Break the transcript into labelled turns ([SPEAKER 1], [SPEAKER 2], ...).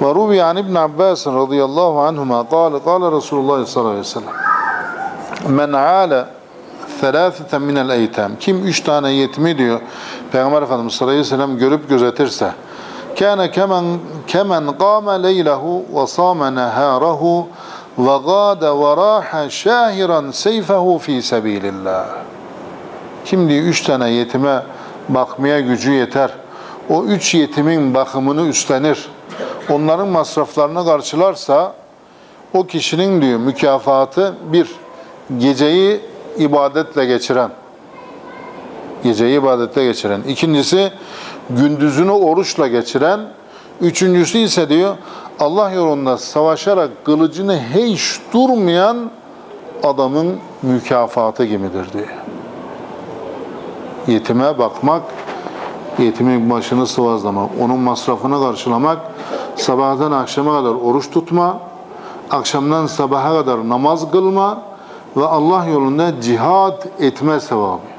[SPEAKER 1] وروي عن ابن عباس رضي الله عنهما قال قال رسول الله صلى الله عليه وسلم Men ale felâfeten minel eytem. Kim üç tane yetimi diyor Peygamber Efendimiz sallallahu aleyhi ve sellem görüp gözetirse kâne kemen kemen qâme leylehu ve sâme nehârehu ve gâde ve râhe şâhiran seyfehu fî sebîlillah. Kim diyor üç tane yetime bakmaya gücü yeter. O üç yetimin bakımını üstlenir. Onların masraflarını karşılarsa o kişinin diyor mükafatı bir geceyi ibadetle geçiren. Geceyi ibadetle geçiren. İkincisi gündüzünü oruçla geçiren. Üçüncüsü ise diyor Allah yolunda savaşarak kılıcını hiç durmayan adamın mükafatı gibidir diyor. Yetime bakmak, yetimin başını sıvazlamak, onun masrafını karşılamak, sabahtan akşama kadar oruç tutma, akşamdan sabaha kadar namaz kılma ve Allah yolunda cihad etme sevabı.